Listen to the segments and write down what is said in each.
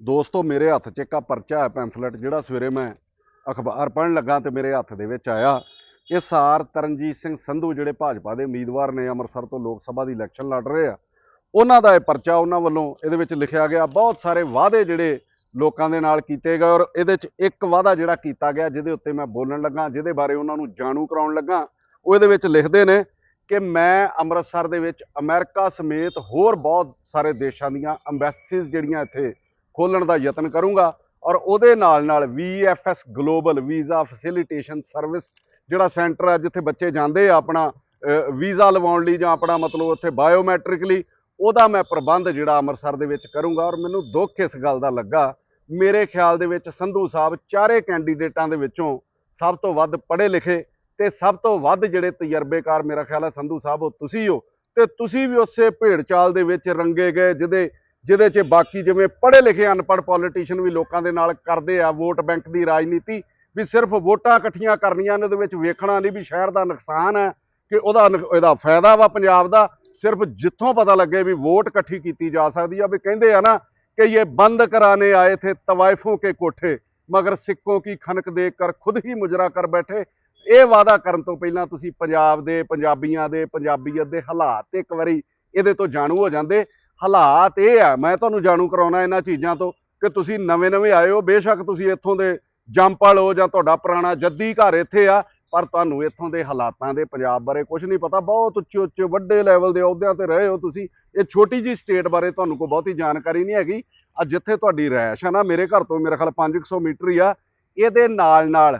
ਦੋਸਤੋ, ਮੇਰੇ ਹੱਥ 'ਚ ਇੱਕ ਆ ਪਰਚਾ ਹੈ ਪੈਂਫਲੇਟ ਜਿਹੜਾ ਸਵੇਰੇ ਮੈਂ ਅਖਬਾਰ ਪੜ੍ਹਨ ਲੱਗਾ ਤੇ ਮੇਰੇ ਹੱਥ ਦੇ ਵਿੱਚ ਆਇਆ। ਇਹ ਸਾਰ ਤਰਨਜੀਤ ਸਿੰਘ ਸੰਧੂ, ਜਿਹੜੇ ਭਾਜਪਾ ਦੇ ਉਮੀਦਵਾਰ ਨੇ, ਅੰਮ੍ਰਿਤਸਰ ਤੋਂ ਲੋਕ ਸਭਾ ਦੀ ਇਲੈਕਸ਼ਨ ਲੜ ਰਹੇ ਆ। ਉਹਨਾਂ ਦਾ ਇਹ ਪਰਚਾ ਉਹਨਾਂ ਵੱਲੋਂ ਇਹਦੇ ਵਿੱਚ ਲਿਖਿਆ ਗਿਆ। ਬਹੁਤ ਸਾਰੇ ਵਾਅਦੇ ਜਿਹੜੇ ਲੋਕਾਂ ਦੇ ਨਾਲ ਕੀਤੇ ਗਏ ਔਰ ਇਹਦੇ 'ਚ ਇੱਕ ਵਾਅਦਾ ਜਿਹੜਾ ਕੀਤਾ ਗਿਆ, ਜਿਹਦੇ ਉੱਤੇ ਮੈਂ ਬੋਲਣ ਲੱਗਾ, ਜਿਹਦੇ ਬਾਰੇ ਉਹਨਾਂ ਨੂੰ ਜਾਣੂ ਕਰਾਉਣ ਲੱਗਾ, ਉਹ ਇਹਦੇ ਵਿੱਚ ਲਿਖਦੇ ਨੇ ਕਿ ਮੈਂ ਅੰਮ੍ਰਿਤਸਰ ਦੇ ਵਿੱਚ ਅਮਰੀਕਾ ਸਮੇਤ ਹੋਰ ਬਹੁਤ ਸਾਰੇ ਦੇਸ਼ਾਂ ਦੀਆਂ ਐਮਬੈਸੀਜ਼ ਜਿਹੜੀਆਂ ਇੱਥੇ ਖੋਲਣ ਦਾ ਯਤਨ ਕਰੂੰਗਾ ਔਰ ਉਹਦੇ ਨਾਲ ਨਾਲ VFS global visa facilitation service ਜਿਹੜਾ ਸੈਂਟਰ ਆ ਜਿੱਥੇ ਬੱਚੇ ਜਾਂਦੇ ਆ ਆਪਣਾ ਵੀਜ਼ਾ ਲਵਾਉਣ ਲਈ ਜਾਂ ਆਪਣਾ ਮਤਲਬ ਉੱਥੇ ਬਾਇਓਮੈਟ੍ਰਿਕਲੀ ਉਹਦਾ ਮੈਂ ਪ੍ਰਬੰਧ ਜਿਹੜਾ ਅੰਮ੍ਰਿਤਸਰ ਦੇ ਵਿੱਚ ਕਰੂੰਗਾ ਔਰ ਮੈਨੂੰ ਦੁੱਖ ਇਸ ਗੱਲ ਦਾ ਲੱਗਾ। ਮੇਰੇ ਖਿਆਲ ਦੇ ਵਿੱਚ ਸੰਧੂ ਸਾਹਿਬ ਚਾਰੇ ਕੈਂਡੀਡੇਟਾਂ ਦੇ ਵਿੱਚੋਂ ਸਭ ਤੋਂ ਵੱਧ ਪੜ੍ਹੇ ਲਿਖੇ ਤੇ ਸਭ ਤੋਂ ਵੱਧ ਜਿਹੜੇ ਤਜਰਬੇਕਾਰ ਮੇਰਾ ਖਿਆਲ ਹੈ ਸੰਧੂ ਸਾਹਿਬ ਉਹ ਤੁਸੀਂ ਹੋ ਤੇ ਤੁਸੀਂ ਵੀ ਉਸੇ ਭੇੜ ਚਾਲ ਦੇ ਵਿੱਚ ਰੰਗੇ ਗਏ ਜਿਹਦੇ ਜਿਹਦੇ 'ਚ ਬਾਕੀ ਜਿਵੇਂ ਪੜ੍ਹੇ ਲਿਖੇ ਅਨਪੜ੍ਹ ਪੋਲੀਟੀਸ਼ੀਅਨ ਵੀ ਲੋਕਾਂ ਦੇ ਨਾਲ ਕਰਦੇ ਆ, ਵੋਟ ਬੈਂਕ ਦੀ ਰਾਜਨੀਤੀ ਵੀ ਸਿਰਫ ਵੋਟਾਂ ਇਕੱਠੀਆਂ ਕਰਨੀਆਂ ਨੇ ਉਹਦੇ ਵਿੱਚ ਵੇਖਣਾ ਨਹੀਂ ਵੀ ਸ਼ਹਿਰ ਦਾ ਨੁਕਸਾਨ ਹੈ ਕਿ ਉਹਦਾ ਨੁਕ- ਇਹਦਾ ਫਾਇਦਾ ਵਾ ਪੰਜਾਬ ਦਾ, ਸਿਰਫ ਜਿੱਥੋਂ ਪਤਾ ਲੱਗੇ ਵੀ ਵੋਟ ਇਕੱਠੀ ਕੀਤੀ ਜਾ ਸਕਦੀ ਆ, ਵੀ ਕਹਿੰਦੇ ਆ ਨਾ ਕਿ ਇਹ ਬੰਦ ਕਰਾਣੇ ਆਏ ਥੇ ਤਵਾਇਫੋਂ ਕੇ ਕੋਠੇ, ਮਗਰ ਸਿੱਕੋਂ ਕੀ ਖਨਕ ਦੇ ਕਰ ਖੁਦ ਹੀ ਮੁਜਰਾ ਕਰ ਬੈਠੇ। ਇਹ ਵਾਅਦਾ ਕਰਨ ਤੋਂ ਪਹਿਲਾਂ ਤੁਸੀਂ ਪੰਜਾਬ ਦੇ, ਪੰਜਾਬੀਆਂ ਦੇ, ਪੰਜਾਬੀਅਤ ਦੇ ਹਾਲਾਤ ਤੇ ਇੱਕ ਵਾਰੀ ਇਹਦੇ ਤੋਂ ਜਾਣੂ ਹੋ ਜਾਂਦੇ। ਹਾਲਾਤ ਇਹ ਆ, ਮੈਂ ਤੁਹਾਨੂੰ ਜਾਣੂ ਕਰਾਉਣਾ ਇਹਨਾਂ ਚੀਜ਼ਾਂ ਤੋਂ ਕਿ ਤੁਸੀਂ ਨਵੇਂ-ਨਵੇਂ ਆਏ ਹੋ, ਬੇਸ਼ੱਕ ਤੁਸੀਂ ਇੱਥੋਂ ਦੇ ਜੰਪਲ ਹੋ ਜਾਂ ਤੁਹਾਡਾ ਪੁਰਾਣਾ ਜੱਦੀ ਘਰ ਇੱਥੇ ਆ, ਪਰ ਤੁਹਾਨੂੰ ਇੱਥੋਂ ਦੇ ਹਾਲਾਤਾਂ ਦੇ ਪੰਜਾਬ ਬਾਰੇ ਕੁਝ ਨਹੀਂ ਪਤਾ, ਬਹੁਤ ਉੱਚੇ ਉੱਚੇ ਵੱਡੇ ਲੈਵਲ ਦੇ ਅਹੁਦਿਆਂ ਤੇ ਰਹੇ ਹੋ ਤੁਸੀਂ, ਇਹ ਛੋਟੀ ਜੀ ਸਟੇਟ ਬਾਰੇ ਤੁਹਾਨੂੰ ਕੋਈ ਬਹੁਤੀ ਜਾਣਕਾਰੀ ਨਹੀਂ ਹੈਗੀ। ਆ ਜਿੱਥੇ ਤੁਹਾਡੀ ਰਹਿਸ਼ ਹੈ ਨਾ, ਮੇਰੇ ਘਰ ਤੋਂ ਮੇਰੇ ਖਿਆਲ 500 ਮੀਟਰ ਹੀ ਆ, ਇਹਦੇ ਨਾਲ ਨਾਲ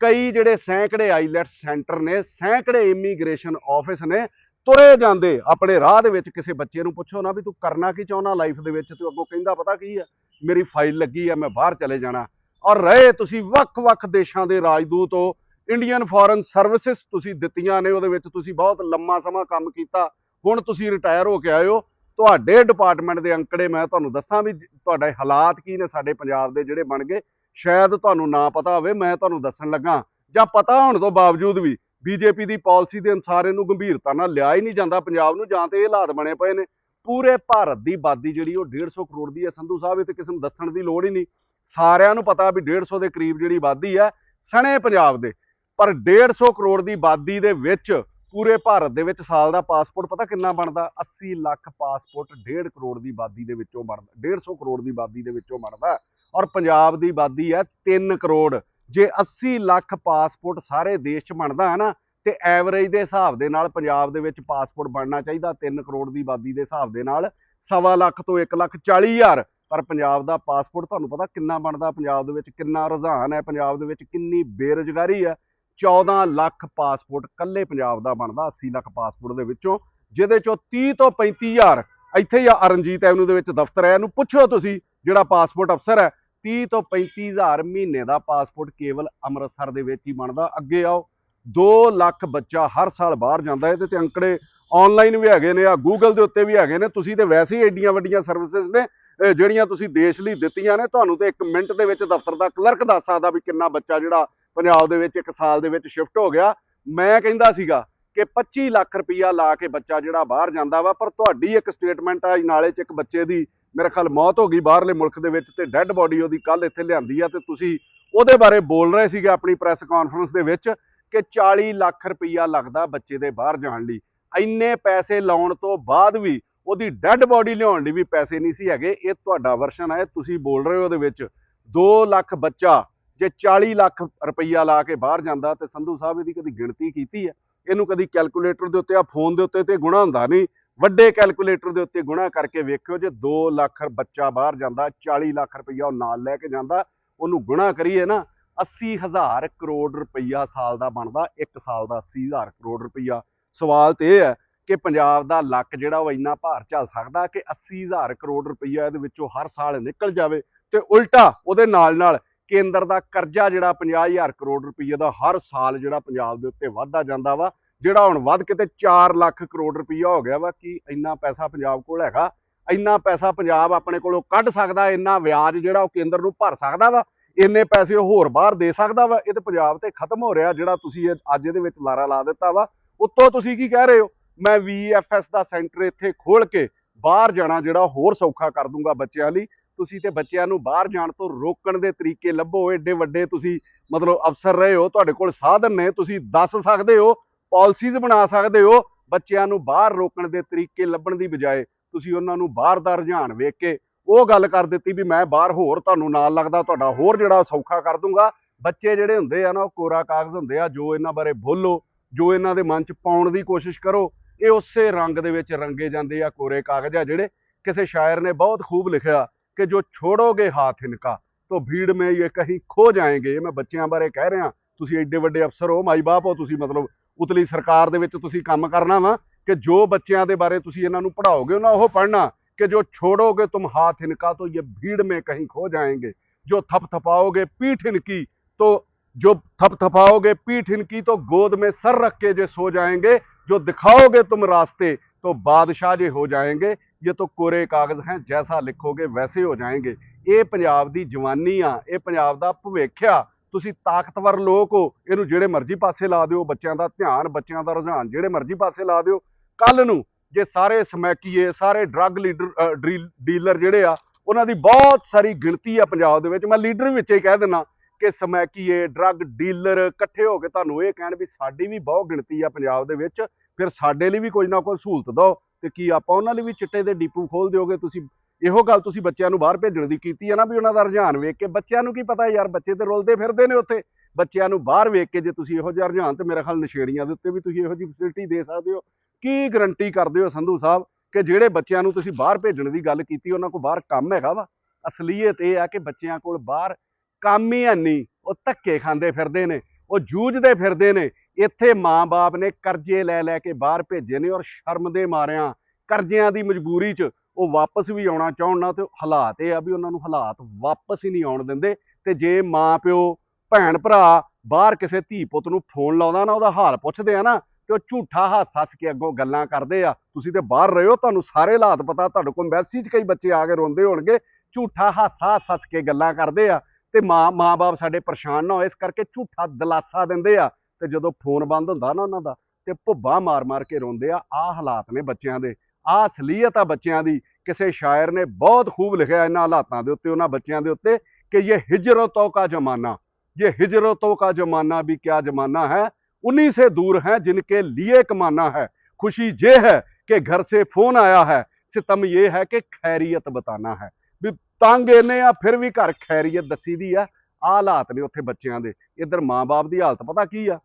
ਕਈ ਜਿਹੜੇ ਸੈਂਕੜੇ ਆਈਲੈਟ ਸੈਂਟਰ ਨੇ, ਸੈਂਕੜੇ ਇਮੀਗ੍ਰੇਸ਼ਨ ਆਫਿਸ ਨੇ ਤੁਰੇ ਜਾਂਦੇ, ਆਪਣੇ ਰਾਹ ਦੇ ਵਿੱਚ ਕਿਸੇ ਬੱਚੇ ਨੂੰ ਪੁੱਛੋ ਨਾ ਵੀ ਤੂੰ ਕਰਨਾ ਕੀ ਚਾਹੁੰਦਾ ਲਾਈਫ ਦੇ ਵਿੱਚ, ਤੂੰ ਅੱਗੋਂ ਕਹਿੰਦਾ ਪਤਾ ਕੀ ਆ, ਮੇਰੀ ਫਾਈਲ ਲੱਗੀ ਆ, ਮੈਂ ਬਾਹਰ ਚਲੇ ਜਾਣਾ। ਔਰ ਰਹੇ ਤੁਸੀਂ ਵੱਖ-ਵੱਖ ਦੇਸ਼ਾਂ ਦੇ ਰਾਜਦੂਤ ਹੋ ਇੰਡੀਅਨ ਫੋਰਨ ਸਰਵਿਸਿਜ਼ ਤੁਸੀਂ ਦਿੱਤੀਆਂ ਨੇ ਉਹਦੇ ਵਿੱਚ, ਤੁਸੀਂ ਬਹੁਤ ਲੰਮਾ ਸਮਾਂ ਕੰਮ ਕੀਤਾ, ਹੁਣ ਤੁਸੀਂ ਰਿਟਾਇਰ ਹੋ ਕੇ ਆਏ ਹੋ। ਤੁਹਾਡੇ ਡਿਪਾਰਟਮੈਂਟ ਦੇ ਅੰਕੜੇ ਮੈਂ ਤੁਹਾਨੂੰ ਦੱਸਾਂ ਵੀ ਤੁਹਾਡੇ ਹਾਲਾਤ ਕੀ ਨੇ ਸਾਡੇ ਪੰਜਾਬ ਦੇ ਜਿਹੜੇ ਬਣ ਗਏ। ਸ਼ਾਇਦ ਤੁਹਾਨੂੰ ਨਾ ਪਤਾ ਹੋਵੇ, ਮੈਂ ਤੁਹਾਨੂੰ ਦੱਸਣ ਲੱਗਾ। ਜਾਂ ਪਤਾ ਹੋਣ ਤੋਂ ਬਾਵਜੂਦ ਵੀ ਬੀਜੇਪੀ ਦੀ ਪਾਲਿਸੀ ਦੇ ਅਨੁਸਾਰ ਇਹਨੂੰ ਗੰਭੀਰਤਾ ਨਾਲ ਲਿਆ ਹੀ ਨਹੀਂ ਜਾਂਦਾ ਪੰਜਾਬ ਨੂੰ, ਜਾਂ ਤੇ ਇਹ ਹਾਲਾਤ ਬਣੇ ਪਏ ਨੇ। ਪੂਰੇ ਭਾਰਤ ਦੀ ਆਬਾਦੀ ਜਿਹੜੀ ਉਹ 150 ਕਰੋੜ ਦੀ ਹੈ। ਸੰਧੂ ਸਾਹਿਬ, ਇਹ ਤੇ ਕਿਸੇ ਨੂੰ ਦੱਸਣ ਦੀ ਲੋੜ ਹੀ ਨਹੀਂ। ਸਾਰਿਆਂ ਨੂੰ ਪਤਾ ਵੀ 150 ਦੇ ਕਰੀਬ ਜਿਹੜੀ ਆਬਾਦੀ ਹੈ, ਸਣੇ ਪੰਜਾਬ ਦੇ। ਪਰ 150 ਕਰੋੜ ਦੀ ਆਬਾਦੀ ਦੇ ਵਿੱਚ, ਪੂਰੇ ਭਾਰਤ ਦੇ ਵਿੱਚ ਸਾਲ ਦਾ ਪਾਸਪੋਰਟ ਪਤਾ ਕਿੰਨਾ ਬਣਦਾ? 80 ਲੱਖ ਪਾਸਪੋਰਟ 1.5 ਕਰੋੜ ਦੀ ਆਬਾਦੀ ਦੇ ਵਿੱਚੋਂ ਬਣਦਾ 150 ਕਰੋੜ ਦੀ ਆਬਾਦੀ ਦੇ ਵਿੱਚੋਂ ਬਣਦਾ। ਔਰ ਪੰਜਾਬ ਦੀ ਆਬਾਦੀ ਹੈ 3 ਕਰੋੜ। ਜੇ 80 ਲੱਖ ਪਾਸਪੋਰਟ ਸਾਰੇ ਦੇਸ਼ 'ਚ ਬਣਦਾ ਹੈ ਨਾ, ਤੇ ਐਵਰੇਜ ਦੇ ਹਿਸਾਬ ਦੇ ਨਾਲ ਪੰਜਾਬ ਦੇ ਵਿੱਚ ਪਾਸਪੋਰਟ ਬਣਨਾ ਚਾਹੀਦਾ 3 ਕਰੋੜ ਦੀ ਆਬਾਦੀ ਦੇ ਹਿਸਾਬ ਦੇ ਨਾਲ, ਸਵਾ ਲੱਖ ਤੋਂ 1 ਲੱਖ 40 ਹਜ਼ਾਰ। ਪਰ ਪੰਜਾਬ ਦਾ ਪਾਸਪੋਰਟ ਤੁਹਾਨੂੰ ਪਤਾ ਕਿੰਨਾ ਬਣਦਾ, ਪੰਜਾਬ ਦੇ ਵਿੱਚ ਕਿੰਨਾ ਰੁਝਾਨ ਹੈ, ਪੰਜਾਬ ਦੇ ਵਿੱਚ ਕਿੰਨੀ ਬੇਰੁਜ਼ਗਾਰੀ ਹੈ। 14 ਲੱਖ ਪਾਸਪੋਰਟ ਕੱਲੇ ਪੰਜਾਬ ਦਾ ਬਣਦਾ 80 ਲੱਖ ਪਾਸਪੋਰਟ ਦੇ ਵਿੱਚੋਂ, ਜਿਹਦੇ ਚੋਂ 30 ਤੋਂ 35 ਹਜ਼ਾਰ ਇੱਥੇ ਹੀ ਆ, ਅਰਨਜੀਤ ਐਵਨਿਊ ਦੇ ਵਿੱਚ ਦਫ਼ਤਰ ਹੈ। ਇਹਨੂੰ ਪੁੱਛੋ ਤੁਸੀਂ ਜਿਹੜਾ ਪਾਸਪੋਰਟ ਅਫਸਰ ਹੈ 30 ਤੋਂ 35 ਹਜ਼ਾਰ ਮਹੀਨੇ ਦਾ ਪਾਸਪੋਰਟ ਕੇਵਲ ਅੰਮ੍ਰਿਤਸਰ ਦੇ ਵਿੱਚ ਹੀ ਬਣਦਾ। ਅੱਗੇ ਆਓ। 2 ਲੱਖ ਬੱਚਾ ਹਰ ਸਾਲ ਬਾਹਰ ਜਾਂਦਾ ਇਹਦੇ ਤੇ ਅੰਕੜੇ ਆਨਲਾਈਨ ਵੀ ਹੈਗੇ ਨੇ, ਆ ਗੂਗਲ ਦੇ ਉੱਤੇ ਵੀ ਹੈਗੇ ਨੇ। ਤੁਸੀਂ ਤੇ ਵੈਸੇ ਹੀ ਏਡੀਆਂ ਵੱਡੀਆਂ ਸਰਵਿਸਿਜ਼ ਨੇ ਜਿਹੜੀਆਂ ਤੁਸੀਂ ਦੇਸ਼ ਲਈ ਦਿੱਤੀਆਂ ਨੇ। ਤੁਹਾਨੂੰ ਤੇ 1 ਮਿੰਟ ਦੇ ਵਿੱਚ ਦਫ਼ਤਰ ਦਾ ਕਲਰਕ ਦੱਸ ਸਕਦਾ ਵੀ ਕਿੰਨਾ ਬੱਚਾ ਜਿਹੜਾ ਪੰਜਾਬ ਦੇ ਵਿੱਚ ਇੱਕ ਸਾਲ ਦੇ ਵਿੱਚ ਸ਼ਿਫਟ ਹੋ ਗਿਆ। ਮੈਂ ਕਹਿੰਦਾ ਸੀਗਾ ਕਿ 25 ਲੱਖ ਰੁਪਈਆ ਲਾ ਕੇ ਬੱਚਾ ਜਿਹੜਾ ਬਾਹਰ ਜਾਂਦਾ ਵਾ, ਪਰ ਤੁਹਾਡੀ ਇੱਕ ਸਟੇਟਮੈਂਟ ਆ ਨਾਲੇ ਚ ਇੱਕ ਬੱਚੇ ਦੀ ਮੇਰੇ ਖਿਆਲ ਮੌਤ ਹੋ ਗਈ ਬਾਹਰਲੇ ਮੁਲਕ ਦੇ ਵਿੱਚ ਤੇ ਡੈੱਡ ਬੋਡੀ ਉਹਦੀ ਕੱਲ ਇੱਥੇ ਲਿਆਂਦੀ ਆ ਤੇ ਤੁਸੀਂ ਉਹਦੇ ਬਾਰੇ ਬੋਲ ਰਹੇ ਸੀਗੇ ਆਪਣੀ ਪ੍ਰੈਸ ਕਾਨਫਰੰਸ ਦੇ ਵਿੱਚ ਕਿ 40 ਲੱਖ ਰੁਪਈਆ ਲੱਗਦਾ ਬੱਚੇ ਦੇ ਬਾਹਰ ਜਾਣ ਲਈ। ਇੰਨੇ ਪੈਸੇ ਲਾਉਣ ਤੋਂ ਬਾਅਦ ਵੀ ਉਹਦੀ ਡੈੱਡ ਬੋਡੀ ਲਿਆਉਣ ਲਈ ਵੀ ਪੈਸੇ ਨਹੀਂ ਸੀ ਹੈਗੇ, ਇਹ ਤੁਹਾਡਾ ਵਰਸ਼ਨ ਹੈ, ਤੁਸੀਂ ਬੋਲ ਰਹੇ ਹੋ ਉਹਦੇ ਵਿੱਚ। 2 ਲੱਖ ਬੱਚਾ, ਜੇ 40 ਲੱਖ ਰੁਪਈਆ ਲਾ ਕੇ ਬਾਹਰ ਜਾਂਦਾ ਤੇ ਸੰਧੂ ਸਾਹਿਬ ਇਹਦੀ ਕਦੀ ਗਿਣਤੀ ਕੀਤੀ ਹੈ? ਇਹਨੂੰ ਕਦੀ ਕੈਲਕੂਲੇਟਰ ਦੇ ਉੱਤੇ ਆ ਫੋਨ ਦੇ ਉੱਤੇ ਤੇ ਗੁਣਾ ਹੁੰਦਾ ਨਹੀਂ। ਵੱਡੇ ਕੈਲਕੂਲੇਟਰ ਦੇ ਉੱਤੇ ਗੁਣਾ ਕਰਕੇ ਵੇਖਿਓ ਜੇ 2 ਲੱਖ ਬੱਚਾ ਬਾਹਰ ਜਾਂਦਾ 40 ਲੱਖ ਰੁਪਈਆ ਉਹ ਨਾਲ ਲੈ ਕੇ ਜਾਂਦਾ, ਉਹਨੂੰ ਗੁਣਾ ਕਰੀਏ ਨਾ 80000 ਕਰੋੜ ਰੁਪਈਆ ਸਾਲ ਦਾ ਬਣਦਾ, ਇੱਕ ਸਾਲ ਦਾ 80000 ਕਰੋੜ ਰੁਪਈਆ। ਸਵਾਲ ਤੇ ਇਹ ਹੈ ਕਿ ਪੰਜਾਬ ਦਾ ਲੱਕ ਜਿਹੜਾ ਉਹ ਇੰਨਾ ਭਾਰ ਝੱਲ ਸਕਦਾ ਕਿ 80000 ਕਰੋੜ ਰੁਪਈਆ ਇਹਦੇ ਵਿੱਚੋਂ ਹਰ ਸਾਲ ਨਿਕਲ ਜਾਵੇ ਤੇ ਉਲਟਾ ਉਹਦੇ ਨਾਲ ਨਾਲ ਕੇਂਦਰ ਦਾ ਕਰਜ਼ਾ ਜਿਹੜਾ 50000 ਕਰੋੜ ਰੁਪਈਏ ਦਾ ਹਰ ਸਾਲ ਜਿਹੜਾ ਪੰਜਾਬ ਦੇ ਉੱਤੇ ਵਧਦਾ ਜਾਂਦਾ ਵਾ ਜਿਹੜਾ ਹੁਣ ਵੱਧ ਕਿਤੇ ਤੇ 4 ਲੱਖ ਕਰੋੜ ਰੁਪਈਆ ਹੋ ਗਿਆ ਵਾ ਕਿ ਇੰਨਾ ਪੈਸਾ ਪੰਜਾਬ ਕੋਲ ਹੈਗਾ, ਇੰਨਾ ਪੈਸਾ ਪੰਜਾਬ ਆਪਣੇ ਕੋਲੋਂ ਕੱਢ ਸਕਦਾ, ਇੰਨਾ ਵਿਆਜ ਜਿਹੜਾ ਉਹ ਕੇਂਦਰ ਨੂੰ ਭਰ ਸਕਦਾ ਵਾ, ਇੰਨੇ ਪੈਸੇ ਉਹ ਹੋਰ ਬਾਹਰ ਦੇ ਸਕਦਾ ਵਾ, ਇਹ ਤੇ ਪੰਜਾਬ ਤੇ ਖਤਮ ਹੋ ਰਿਹਾ ਜਿਹੜਾ ਤੁਸੀਂ ਇਹ ਅੱਜ ਇਹਦੇ ਵਿੱਚ ਲਾਰਾ ਲਾ ਦਿੱਤਾ ਵਾ। ਉੱਤੋਂ ਤੁਸੀਂ ਕੀ ਕਹਿ ਰਹੇ ਹੋ? ਮੈਂ VFS ਦਾ ਸੈਂਟਰ ਇੱਥੇ ਖੋਲ ਕੇ ਬਾਹਰ ਜਾਣਾ ਜਿਹੜਾ ਹੋਰ ਸੌਖਾ ਕਰ ਦੂੰਗਾ ਬੱਚਿਆਂ ਲਈ। ਤੁਸੀਂ ਤੇ ਬੱਚਿਆਂ ਨੂੰ ਬਾਹਰ ਜਾਣ ਤੋਂ ਰੋਕਣ ਦੇ ਤਰੀਕੇ ਲੱਭੋ, ਏਡੇ ਵੱਡੇ ਤੁਸੀਂ ਮਤਲਬ ਅਫਸਰ ਰਹੇ ਹੋ, ਤੁਹਾਡੇ ਕੋਲ ਸਾਧਨ ਨੇ, ਤੁਸੀਂ ਦੱਸ ਸਕਦੇ ਹੋ ਪਾਲਿਸੀਜ਼ ਬਣਾ ਸਕਦੇ ਹੋ, ਬੱਚਿਆਂ ਨੂੰ ਬਾਹਰ ਰੋਕਣ ਦੇ ਤਰੀਕੇ ਲੱਭਣ ਦੀ ਬਜਾਏ ਤੁਸੀਂ ਉਹਨਾਂ ਨੂੰ ਬਾਹਰ ਦਾ ਰੁਝਾਨ ਵੇਖ ਕੇ ਉਹ ਗੱਲ ਕਰ ਦਿੱਤੀ ਵੀ ਮੈਂ ਬਾਹਰ ਹੋਰ ਤੁਹਾਨੂੰ ਨਾਲ ਲੱਗਦਾ, ਤੁਹਾਡਾ ਹੋਰ ਜਿਹੜਾ ਸੌਖਾ ਕਰ ਦੂੰਗਾ। ਬੱਚੇ ਜਿਹੜੇ ਹੁੰਦੇ ਆ ਨਾ, ਉਹ ਕੋਰਾ ਕਾਗਜ਼ ਹੁੰਦੇ ਆ, ਜੋ ਇਹਨਾਂ ਬਾਰੇ ਬੋਲੋ, ਜੋ ਇਹਨਾਂ ਦੇ ਮਨ 'ਚ ਪਾਉਣ ਦੀ ਕੋਸ਼ਿਸ਼ ਕਰੋ, ਇਹ ਉਸੇ ਰੰਗ ਦੇ ਵਿੱਚ ਰੰਗੇ ਜਾਂਦੇ ਆ ਕੋਰੇ ਕਾਗਜ਼ ਆ ਜਿਹੜੇ ਕਿਸੇ ਸ਼ਾਇਰ ਨੇ ਬਹੁਤ ਖੂਬ ਲਿਖਿਆ ਕਿ ਜੋ ਛੋੜੋਗੇ ਹਾਥ ਇਨਕਾ, ਤੋ ਭੀੜ ਮੇ ਇਹ ਕਹੀਂ ਖੋ ਜਾਏਗੇ। ਮੈਂ ਬੱਚਿਆਂ ਬਾਰੇ ਕਹਿ ਰਿਹਾ, ਤੁਸੀਂ ਐਡੇ ਵੱਡੇ ਅਫਸਰ ਹੋ, ਮਾਈ ਬਾਪ ਹੋ, ਤੁਸੀਂ ਮਤਲਬ ਉਤਲੀ ਸਰਕਾਰ ਦੇ ਵਿੱਚ ਤੁਸੀਂ ਕੰਮ ਕਰਨਾ ਵਾ ਕਿ ਜੋ ਬੱਚਿਆਂ ਦੇ ਬਾਰੇ ਤੁਸੀਂ ਇਹਨਾਂ ਨੂੰ ਪੜਾਓਗੇ ਨਾ ਉਹ ਪੜਨਾ कि जो छोड़ोगे तुम हाथ इनका तो ये भीड़ में कहीं खो जाएंगे जो थपथपाओगे पीठ इनकी तो जो थपथपाओगे पीठ इनकी तो गोद में सर रख के जे सो जाएंगे जो दिखाओगे तुम रास्ते तो बादशाह जे हो जाएंगे ये तो कोरे कागज हैं जैसा लिखोगे वैसे हो जाएंगे ਇਹ ਪੰਜਾਬ ਦੀ ਜਵਾਨੀ ਆ ਇਹ ਪੰਜਾਬ ਦਾ ਭਵਿੱਖ ਆ ਤੁਸੀਂ ਤਾਕਤਵਰ ਲੋਕ ਹੋ, ਇਹਨੂੰ ਜਿਹੜੇ ਮਰਜ਼ੀ ਪਾਸੇ ਲਾ ਦਿਓ, ਬੱਚਿਆਂ ਦਾ ਧਿਆਨ, ਬੱਚਿਆਂ ਦਾ ਰੁਝਾਨ ਜਿਹੜੇ ਮਰਜ਼ੀ ਪਾਸੇ ਲਾ ਦਿਓ। ਕੱਲ ਨੂੰ ਜੇ ਸਾਰੇ ਸਮੈਕੀਏ, ਸਾਰੇ ਡਰੱਗ ਲੀਡਰ ਡੀਲਰ ਜਿਹੜੇ ਆ, ਉਹਨਾਂ ਦੀ ਬਹੁਤ ਸਾਰੀ ਗਿਣਤੀ ਆ ਪੰਜਾਬ ਦੇ ਵਿੱਚ। ਮੈਂ ਲੀਡਰ ਵਿੱਚ ਹੀ ਕਹਿ ਦਿੰਨਾ ਕਿ ਸਮੈਕੀਏ ਡਰੱਗ ਡੀਲਰ ਇਕੱਠੇ ਹੋ ਕੇ ਤੁਹਾਨੂੰ ਇਹ ਕਹਿਣ ਵੀ ਸਾਡੀ ਵੀ ਬਹੁਤ ਗਿਣਤੀ ਆ ਪੰਜਾਬ ਦੇ ਵਿੱਚ, ਫਿਰ ਸਾਡੇ ਲਈ ਵੀ ਕੁਝ ਨਾ ਕੋਈ ਸਹੂਲਤ ਦਿਓ। ਤੇ ਕੀ ਆਪਾਂ ਉਹਨਾਂ ਲਈ ਵੀ ਚਿੱਟੇ ਦੇ ਡੀਪੂ ਖੋਲ ਦਿਓਗੇ? ਤੁਸੀਂ ਇਹੋ ਗੱਲ ਤੁਸੀਂ ਬੱਚਿਆਂ ਨੂੰ ਬਾਹਰ ਭੇਜਣ ਦੀ ਕੀਤੀ ਹੈ ਨਾ ਵੀ ਉਹਨਾਂ ਦਾ ਰੁਝਾਨ ਵੇਖ ਕੇ। ਬੱਚਿਆਂ ਨੂੰ ਕੀ ਪਤਾ ਯਾਰ, ਬੱਚੇ ਤੇ ਰੁਲਦੇ ਫਿਰਦੇ ਨੇ ਉੱਥੇ। ਬੱਚਿਆਂ ਨੂੰ ਬਾਹਰ ਵੇਖ ਕੇ ਜੇ ਤੁਸੀਂ ਇਹੋ ਜਿਹਾ ਰੁਝਾਨ ਤੇ ਮੇਰੇ ਖਿਆਲ ਨਸ਼ੇੜੀਆਂ ਦੇ ਉੱਤੇ ਵੀ ਤੁਸੀਂ ਇਹੋ ਜਿਹੀ ਫੈਸਿਲਿਟੀ ਦੇ ਸਕਦੇ ਹੋ। ਕੀ ਗਰੰਟੀ ਕਰਦੇ ਹੋ ਸੰਧੂ ਸਾਹਿਬ ਕਿ ਜਿਹੜੇ ਬੱਚਿਆਂ ਨੂੰ ਤੁਸੀਂ ਬਾਹਰ ਭੇਜਣ ਦੀ ਗੱਲ ਕੀਤੀ, ਉਹਨਾਂ ਕੋਲ ਬਾਹਰ ਕੰਮ ਹੈਗਾ ਵਾ? ਅਸਲੀਅਤ ਇਹ ਆ ਕਿ ਬੱਚਿਆਂ ਕੋਲ ਬਾਹਰ ਕੰਮ ਹੀ ਹੈ ਨਹੀਂ ਉਹ ਧੱਕੇ ਖਾਂਦੇ ਫਿਰਦੇ ਨੇ, ਉਹ ਜੂਝਦੇ ਫਿਰਦੇ ਨੇ। ਇੱਥੇ ਮਾਂ-ਬਾਪ ਨੇ ਕਰਜ਼ੇ ਲੈ ਲੈ ਕੇ ਬਾਹਰ ਭੇਜੇ ਨੇ ਔਰ ਸ਼ਰਮ ਦੇ ਮਾਰਿਆਂ, ਕਰਜ਼ਿਆਂ ਦੀ ਮਜਬੂਰੀ 'ਚ ਉਹ ਵਾਪਸ ਵੀ ਆਉਣਾ ਚਾਹਣ ਨਾ ਤੇ ਹਾਲਾਤ ਇਹ ਆ ਵੀ ਉਹਨਾਂ ਨੂੰ ਹਾਲਾਤ ਵਾਪਸ ਹੀ ਨਹੀਂ ਆਉਣ ਦਿੰਦੇ ਤੇ ਜੇ ਮਾਂ, ਪਿਓ, ਭੈਣ, ਭਰਾ ਬਾਹਰ ਕਿਸੇ ਧੀ, ਪੁੱਤ ਨੂੰ ਫੋਨ ਲਾਉਂਦਾ ਨਾ ਉਹਦਾ ਹਾਲ ਪੁੱਛਦੇ ਆ ਨਾ ਤੇ ਉਹ ਝੂਠਾ ਹੱਸ ਹੱਸ ਕੇ ਅੱਗੋਂ ਗੱਲਾਂ ਕਰਦੇ ਆ। ਤੁਸੀਂ ਤੇ ਬਾਹਰ ਰਹੇ ਹੋ, ਤੁਹਾਨੂੰ ਸਾਰੇ ਹਾਲਾਤ ਪਤਾ, ਤੁਹਾਡੇ ਕੋਲ ਮੈਸੇਜ ਕਈ ਬੱਚੇ ਆ ਕੇ ਰੋਂਦੇ ਹੋਣਗੇ। ਝੂਠਾ ਹੱਸ ਹੱਸ ਕੇ ਗੱਲਾਂ ਕਰਦੇ ਆ ਤੇ ਮਾਂ, ਮਾਂ-ਬਾਪ ਸਾਡੇ ਪਰੇਸ਼ਾਨ ਨਾ ਹੋਏ, ਇਸ ਕਰਕੇ ਝੂਠਾ ਦਲਾਸਾ ਦਿੰਦੇ ਆ ਤੇ ਜਦੋਂ ਫੋਨ ਬੰਦ ਹੁੰਦਾ ਨਾ ਉਹਨਾਂ ਦਾ ਤੇ ਭੁੱਬਾ ਮਾਰ-ਮਾਰ ਕੇ ਰੋਂਦੇ ਆ, ਆਹ ਹਾਲਾਤ ਨੇ ਬੱਚਿਆਂ ਦੇ, ਆਹ ਅਸਲੀਅਤ ਆ ਬੱਚਿਆਂ ਦੀ। ਕਿਸੇ ਸ਼ਾਇਰ ਨੇ ਬਹੁਤ ਖੂਬ ਲਿਖਿਆ ਇਹਨਾਂ ਹਾਲਾਤਾਂ ਦੇ ਉੱਤੇ ਉਹਨਾਂ ਬੱਚਿਆਂ ਦੇ ਉੱਤੇ ਕਿ ਇਹ ਹਿਜਰਤੋਂ का जमाना ये हिजरतों का जमाना भी क्या जमाना है उन्हीं से दूर हैं जिनके लिए कमाना है खुशी ये है कि घर से फोन आया है सितम ये है कि खैरियत बताना है ਵੀ ਤੰਗ ਇਹਨੇ ਆ ਫਿਰ ਵੀ ਘਰ ਖੈਰੀਅਤ ਦੱਸੀ ਦੀ ਆ ਆਹ ਹਾਲਾਤ ਨੇ ਉੱਥੇ ਬੱਚਿਆਂ ਦੇ ਇੱਧਰ ਮਾਂ-ਬਾਪ ਦੀ ਹਾਲਤ ਪਤਾ ਕੀ ਆ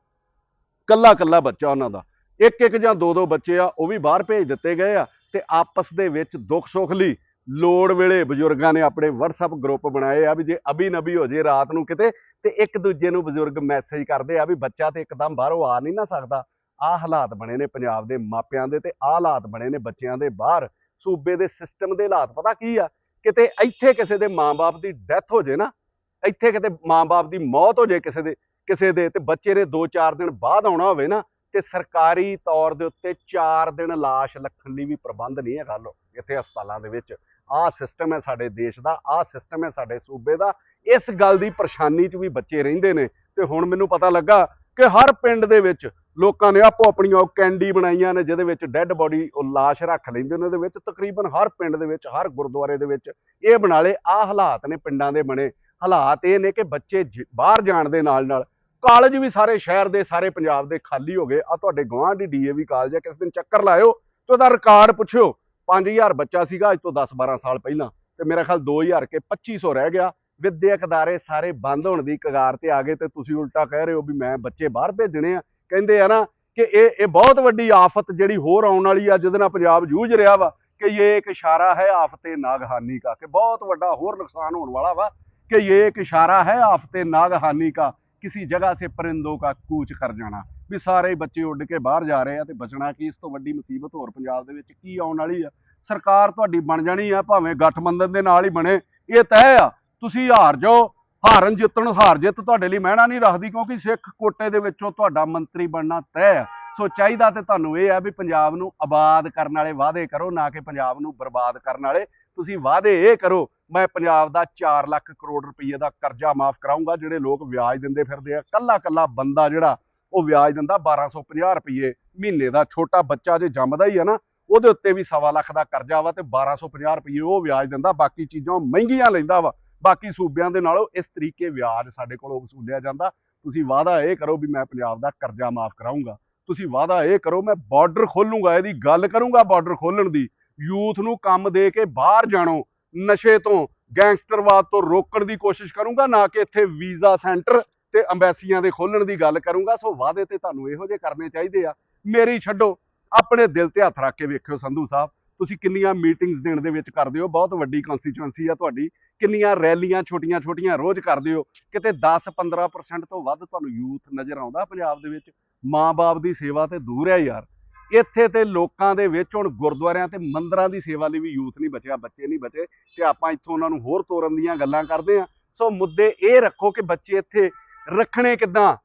ਕੱਲਾ ਕੱਲਾ ਬੱਚਾ ਉਹਨਾਂ ਦਾ ਇੱਕ ਇੱਕ ਜਾਂ ਦੋ ਦੋ ਬੱਚੇ ਆ ਉਹ ਵੀ ਬਾਹਰ ਭੇਜ ਦਿੱਤੇ ਗਏ ਆ ਤੇ ਆਪਸ ਦੇ ਵਿੱਚ ਦੁੱਖ ਸੁੱਖ ਲਈ ਲੋੜ ਵੇਲੇ ਬਜ਼ੁਰਗਾਂ ਨੇ ਆਪਣੇ WhatsApp ਗਰੁੱਪ ਬਣਾਏ ਆ ਵੀ ਜੇ ਅਭੀ ਨਬੀ ਹੋ ਜੇ ਰਾਤ ਨੂੰ ਕਿਤੇ ਤੇ ਇੱਕ ਦੂਜੇ ਨੂੰ ਬਜ਼ੁਰਗ ਮੈਸੇਜ ਕਰਦੇ ਆ ਵੀ ਬੱਚਾ ਤੇ ਇੱਕਦਮ ਬਾਹਰੋਂ ਆ ਨਹੀਂ ਨਾ ਸਕਦਾ। ਆਹ ਹਾਲਾਤ ਬਣੇ ਨੇ ਪੰਜਾਬ ਦੇ ਮਾਪਿਆਂ ਦੇ ਤੇ ਆਹ ਹਾਲਾਤ ਬਣੇ ਨੇ ਬੱਚਿਆਂ ਦੇ ਬਾਹਰ। ਸੂਬੇ ਦੇ ਸਿਸਟਮ ਦੇ ਹਾਲਾਤ ਪਤਾ ਕੀ ਆ? ਕਿਤੇ ਇੱਥੇ ਕਿਸੇ ਦੇ ਮਾਂ-ਬਾਪ ਦੀ ਡੈਥ ਹੋ ਜੇ ਨਾ, ਇੱਥੇ ਕਿਤੇ ਮਾਂ-ਬਾਪ ਦੀ ਮੌਤ ਹੋ ਜੇ ਕਿਸੇ ਦੇ ਕਿਸੇ ਦੇ ਤੇ ਬੱਚੇ ਨੇ 2-4 ਦਿਨ ਬਾਅਦ ਆਉਣਾ ਹੋਵੇ ਨਾ ਤੇ ਸਰਕਾਰੀ ਤੌਰ ਦੇ ਉੱਤੇ 4 ਦਿਨ ਲਾਸ਼ ਰੱਖਣ ਲਈ ਵੀ ਪ੍ਰਬੰਧ ਨਹੀਂ ਹੈ ਗੱਲ ਇੱਥੇ ਹਸਪਤਾਲਾਂ ਦੇ ਵਿੱਚ ਆਹ ਸਿਸਟਮ ਹੈ ਸਾਡੇ ਦੇਸ਼ ਦਾ, ਆਹ ਸਿਸਟਮ ਹੈ ਸਾਡੇ ਸੂਬੇ ਦਾ। ਇਸ ਗੱਲ ਦੀ ਪਰੇਸ਼ਾਨੀ 'ਚ ਵੀ ਬੱਚੇ ਰਹਿੰਦੇ ਨੇ ਤੇ ਹੁਣ ਮੈਨੂੰ ਪਤਾ ਲੱਗਾ ਕਿ ਹਰ ਪਿੰਡ ਦੇ ਵਿੱਚ ਲੋਕਾਂ ਨੇ ਆਪੋ ਆਪਣੀਆਂ ਉਹ ਕੈਂਡੀ ਬਣਾਈਆਂ ਨੇ, ਜਿਹਦੇ ਵਿੱਚ ਡੈੱਡ ਬੋਡੀ ਉਹ ਲਾਸ਼ ਰੱਖ ਲੈਂਦੇ ਨੇ, ਉਹਦੇ ਵਿੱਚ ਤਕਰੀਬਨ ਹਰ ਪਿੰਡ ਦੇ ਵਿੱਚ, ਹਰ ਗੁਰਦੁਆਰੇ ਦੇ ਵਿੱਚ ਇਹ ਬਣਾ ਲਏ। ਆਹ ਹਾਲਾਤ ਨੇ ਪਿੰਡਾਂ ਦੇ ਬਣੇ। ਹਾਲਾਤ ਇਹ ਨੇ ਕਿ ਬੱਚੇ ਜ- ਬਾਹਰ ਜਾਣ ਦੇ ਨਾਲ ਨਾਲ ਕਾਲਜ ਵੀ ਸਾਰੇ ਸ਼ਹਿਰ ਦੇ, ਸਾਰੇ ਪੰਜਾਬ ਦੇ ਖਾਲੀ ਹੋ ਗਏ। ਆ ਤੁਹਾਡੇ ਗੁਆਂਢੀ ਡੀਏਵੀ ਕਾਲਜ ਹੈ ਕਿਸ ਦਿਨ ਚੱਕਰ ਲਾਇਓ ਤੇ ਉਹਦਾ ਰਿਕਾਰਡ ਪੁੱਛਿਓ। 5000 ਬੱਚਾ ਸੀਗਾ ਅੱਜ ਤੋਂ 10 12 ਸਾਲ ਪਹਿਲਾਂ ਤੇ ਮੇਰਾ ਖਿਆਲ 2000 ਕੇ 2500 ਰਹਿ ਗਿਆ। ਵਿਦਿਅਕ ਅਦਾਰੇ ਸਾਰੇ ਬੰਦ ਹੋਣ ਦੀ ਕਗਾਰ ਤੇ ਆ ਗਏ ਤੇ ਤੁਸੀਂ ਉਲਟਾ ਕਹਿ ਰਹੇ ਹੋ ਵੀ ਮੈਂ ਬੱਚੇ ਬਾਹਰ ਭੇਜਣੇ ਆ। ਕਹਿੰਦੇ ਆ ਨਾ ਕਿ ਇਹ ਇਹ ਬਹੁਤ ਵੱਡੀ ਆਫਤ ਜਿਹੜੀ ਹੋਰ ਆਉਣ ਵਾਲੀ ਆ, ਜਿਹਦੇ ਨਾਲ ਪੰਜਾਬ ਜੂਝ ਰਿਹਾ ਵਾ ਕਿ ਇਹ ਇੱਕ ਇਸ਼ਾਰਾ ਹੈ ਆਫਤੇ ਨਾਗਹਾਨੀ ਕਾ, ਕਿ ਬਹੁਤ ਵੱਡਾ ਹੋਰ ਨੁਕਸਾਨ ਹੋਣ ਵਾਲਾ ਵਾ ਕਿ ਇਹ ਇੱਕ ਇਸ਼ਾਰਾ ਹੈ ਆਫਤੇ ਨਾਗਹਾਨੀ ਕਾ। ਕਿਸੇ ਜਗ੍ਹਾ ਸੇ ਪਰਿੰਦੋਂ ਕਾ ਕੂਚ ਕਰ ਜਾਣਾ ਵੀ ਸਾਰੇ ਬੱਚੇ ਉੱਡ ਕੇ ਬਾਹਰ ਜਾ ਰਹੇ ਆ ਤੇ ਬਚਣਾ ਕੀ ਇਸ ਤੋਂ ਵੱਡੀ ਮੁਸੀਬਤ ਹੋਰ ਪੰਜਾਬ ਦੇ ਵਿੱਚ ਕੀ ਆਉਣ ਵਾਲੀ ਆ ਸਰਕਾਰ ਤੁਹਾਡੀ ਬਣ ਜਾਣੀ ਆ ਭਾਵੇਂ ਗਠਬੰਧਨ ਦੇ ਨਾਲ ਹੀ ਬਣੇ ਇਹ ਤੈਅ ਆ ਤੁਸੀਂ ਹਾਰ ਜਾਓ ਹਾਰਨ ਜਿੱਤਣ ਹਾਰ ਜਿੱਤ ਤੁਹਾਡੇ ਲਈ ਮਹਿਣਾ ਨਹੀਂ ਰੱਖਦੀ ਕਿਉਂਕਿ ਸਿੱਖ ਕੋਟੇ ਦੇ ਵਿੱਚੋਂ ਤੁਹਾਡਾ ਮੰਤਰੀ ਬਣਨਾ ਤੈਅ ਆ ਸੋ ਚਾਹੀਦਾ ਤੇ ਤੁਹਾਨੂੰ ਇਹ ਆ ਵੀ ਪੰਜਾਬ ਨੂੰ ਆਬਾਦ ਕਰਨ ਵਾਲੇ ਵਾਅਦੇ ਕਰੋ ਨਾ ਕਿ ਪੰਜਾਬ ਨੂੰ ਬਰਬਾਦ ਕਰਨ ਵਾਲੇ ਤੁਸੀਂ ਵਾਅਦੇ ਇਹ ਕਰੋ, ਮੈਂ ਪੰਜਾਬ ਦਾ 4 ਲੱਖ ਕਰੋੜ ਰੁਪਏ ਦਾ ਕਰਜ਼ਾ ਮਾਫ ਕਰਾਉਂਗਾ ਜਿਹੜੇ ਲੋਕ ਵਿਆਜ ਦਿੰਦੇ ਫਿਰਦੇ ਆ ਕੱਲਾ ਕੱਲਾ ਬੰਦਾ ਜਿਹੜਾ, ਉਹ ਵਿਆਜ ਦਿੰਦਾ 1250 ਰੁਪਏ ਮਹੀਨੇ ਦਾ, ਛੋਟਾ ਬੱਚਾ ਜੇ ਜੰਮਦਾ ਹੀ ਆ ਨਾ, ਉਹਦੇ ਉੱਤੇ ਵੀ ਸਵਾ ਲੱਖ ਦਾ ਕਰਜ਼ਾ ਵਾ ਤੇ 1250 ਰੁਪਏ ਉਹ ਵਿਆਜ ਦਿੰਦਾ, ਬਾਕੀ ਚੀਜ਼ਾਂ ਮਹਿੰਗੀਆਂ ਲੈਂਦਾ ਵਾ, ਬਾਕੀ ਸੂਬਿਆਂ ਦੇ ਨਾਲੋਂ ਇਸ ਤਰੀਕੇ ਵਿਆਜ ਸਾਡੇ ਕੋਲੋਂ ਵਸੂਲਿਆ ਜਾਂਦਾ। ਤੁਸੀਂ ਵਾਅਦਾ ਇਹ ਕਰੋ ਵੀ ਮੈਂ ਪੰਜਾਬ ਦਾ ਕਰਜ਼ਾ ਮਾਫ ਕਰਾਉਂਗਾ ਤੁਸੀਂ ਵਾਅਦਾ ਇਹ ਕਰੋ, ਮੈਂ ਬਾਰਡਰ ਖੋਲੂੰਗਾ, ਇਹਦੀ ਗੱਲ ਕਰੂੰਗਾ ਬਾਰਡਰ ਖੋਲਣ ਦੀ। ਯੂਥ ਨੂੰ ਕੰਮ ਦੇ ਕੇ ਬਾਹਰ ਜਾਣੋ, ਨਸ਼ੇ ਤੋਂ, ਗੈਂਗਸਟਰਵਾਦ ਤੋਂ ਰੋਕਣ ਦੀ ਕੋਸ਼ਿਸ਼ ਕਰੂੰਗਾ, ਨਾ ਕਿ ਇੱਥੇ ਵੀਜ਼ਾ ਸੈਂਟਰ ਤੇ ਅੰਬੈਸੀਆਂ ਦੇ ਖੋਲਣ ਦੀ ਗੱਲ ਕਰੂੰਗਾ। ਸੋ ਵਾਅਦੇ ਤੇ ਤੁਹਾਨੂੰ ਇਹੋ ਜਿਹੇ ਕਰਨੇ ਚਾਹੀਦੇ ਆ। ਮੇਰੀ ਛੱਡੋ, ਆਪਣੇ ਦਿਲ ਤੇ ਹੱਥ ਰੱਖ ਕੇ ਵੇਖਿਓ ਸੰਧੂ ਸਾਹਿਬ, ਤੁਸੀਂ ਕਿੰਨੀਆਂ ਮੀਟਿੰਗਸ ਦਿਨ ਦੇ ਵਿੱਚ ਕਰਦੇ ਹੋ, ਬਹੁਤ ਵੱਡੀ ਕਨਸਟੀਚੁਐਂਸੀ ਆ ਤੁਹਾਡੀ, ਕਿੰਨੀਆਂ ਰੈਲੀਆਂ ਛੋਟੀਆਂ-ਛੋਟੀਆਂ ਰੋਜ਼ ਕਰਦੇ ਹੋ, ਕਿਤੇ 10-15% ਤੋਂ ਵੱਧ ਤੁਹਾਨੂੰ ਯੂਥ ਨਜ਼ਰ ਆਉਂਦਾ ਪੰਜਾਬ ਦੇ ਵਿੱਚ। ਮਾਂ-ਬਾਪ ਦੀ ਸੇਵਾ ਤੇ ਦੂਰ ਹੈ ਯਾਰ। ਇੱਥੇ ਤੇ ਲੋਕਾਂ ਦੇ ਵਿੱਚ ਹੁਣ ਗੁਰਦੁਆਰਿਆਂ ਤੇ ਮੰਦਰਾਂ ਦੀ ਸੇਵਾ ਲਈ ਵੀ ਯੂਥ ਨਹੀਂ ਬਚਿਆ, ਬੱਚੇ ਨਹੀਂ ਬਚੇ ਤੇ ਆਪਾਂ ਇੱਥੋਂ ਉਹਨਾਂ ਨੂੰ ਹੋਰ ਤੋਰਨ ਦੀਆਂ ਗੱਲਾਂ ਕਰਦੇ ਆ ਸੋ ਮੁੱਦੇ ਇਹ ਰੱਖੋ ਕਿ ਬੱਚੇ ਇੱਥੇ ਰੱਖਣੇ ਕਿੱਦਾਂ?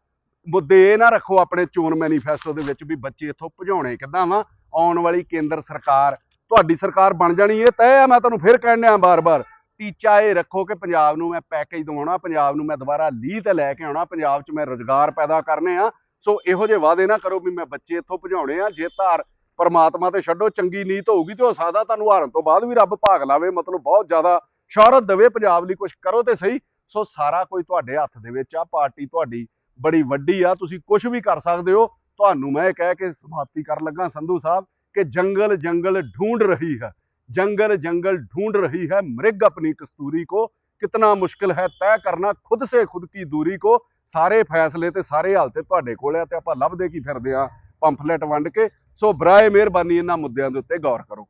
ਮੁੱਦੇ ਇਹ ਨਾ ਰੱਖੋ ਆਪਣੇ ਚੋਣ ਮੈਨੀਫੈਸਟੋ ਦੇ ਵਿੱਚ ਵੀ ਬੱਚੇ ਇੱਥੋਂ ਭਜਾਉਣੇ ਕਿੱਦਾਂ ਵਾ? ਆਉਣ ਵਾਲੀ ਕੇਂਦਰ ਸਰਕਾਰ, ਤੁਹਾਡੀ ਸਰਕਾਰ ਬਣ ਜਾਣੀ ਇਹ ਤੈਅ ਆ, ਮੈਂ ਤੁਹਾਨੂੰ ਫਿਰ ਕਹਿਣ ਡਿਆ ਬਾਰ-ਬਾਰ। ਟੀਚਾ ਇਹ ਰੱਖੋ ਕਿ ਪੰਜਾਬ ਨੂੰ ਮੈਂ ਪੈਕੇਜ ਦਵਾਉਣਾ, ਪੰਜਾਬ ਨੂੰ ਮੈਂ ਦੁਬਾਰਾ ਲੀਹ ਤੇ ਲੈ ਕੇ ਆਉਣਾ, ਪੰਜਾਬ 'ਚ ਮੈਂ ਰੋਜ਼ਗਾਰ ਪੈਦਾ ਕਰਨੇ ਆ। ਸੋ ਇਹੋ ਜਿਹੇ ਵਾਅਦੇ ਨਾ ਕਰੋ ਵੀ ਮੈਂ ਬੱਚੇ ਇੱਥੋਂ ਭਜਾਉਣੇ ਆ, ਜੇ ਧਾਰ ਪਰਮਾਤਮਾ ਤੇ ਛੱਡੋ, ਚੰਗੀ ਨੀਤ ਹੋਊਗੀ ਤੇ ਉਹ ਸਾਦਾ ਤੁਹਾਨੂੰ ਹਾਰਨ ਤੋਂ ਬਾਅਦ ਵੀ ਰੱਬ ਭਾਗ ਲਾਵੇ, ਮਤਲਬ ਬਹੁਤ ਜ਼ਿਆਦਾ ਸ਼ੌਹਰਤ ਦੇਵੇ ਪੰਜਾਬ ਲਈ ਕੁਝ ਕਰੋ ਤੇ ਸਹੀ। ਸੋ ਸਾਰਾ ਕੋਈ ਤੁਹਾਡੇ ਹੱਥ ਦੇ ਵਿੱਚ ਆ, ਪਾਰਟੀ ਤੁਹਾਡੀ ਬੜੀ ਵੱਡੀ ਆ, ਤੁਸੀਂ ਕੁਝ ਵੀ ਕਰ ਸਕਦੇ ਹੋ। ਤੁਹਾਨੂੰ ਮੈਂ ਕਹਿ ਕੇ ਸਮਾਪਤੀ ਕਰਨ ਲੱਗਾ ਸੰਧੂ ਸਾਹਿਬ ਕਿ ਜੰਗਲ ਜੰਗਲ ਢੂੰਡ ਰਹੀ ਹੈ ਜੰਗਲ ਜੰਗਲ ਢੂੰਡ ਰਹੀ ਹੈ, ਮ੍ਰਿਗ ਆਪਣੀ ਕਸਤੂਰੀ ਕੋ ਕਿਤਨਾ ਮੁਸ਼ਕਿਲ ਹੈ, ਤੈਅ ਕਰਨਾ ਖੁਦ ਸੇ ਖੁਦ ਕੀ ਦੂਰੀ ਕੋ। ਸਾਰੇ ਫੈਸਲੇ ਤੇ ਸਾਰੇ ਹਾਲ ਤੇ ਤੁਹਾਡੇ ਕੋਲ ਆ ਤੇ ਆਪਾਂ ਲੱਭਦੇ ਕੀ ਫਿਰਦੇ ਆ ਪੰਫਲੇਟ ਵੰਡ ਕੇ, ਸੋ ਬਰਾਏ ਮਿਹਰਬਾਨੀ ਇਹਨਾਂ ਮੁੱਦਿਆਂ ਦੇ ਉੱਤੇ ਗੌਰ ਕਰੋ।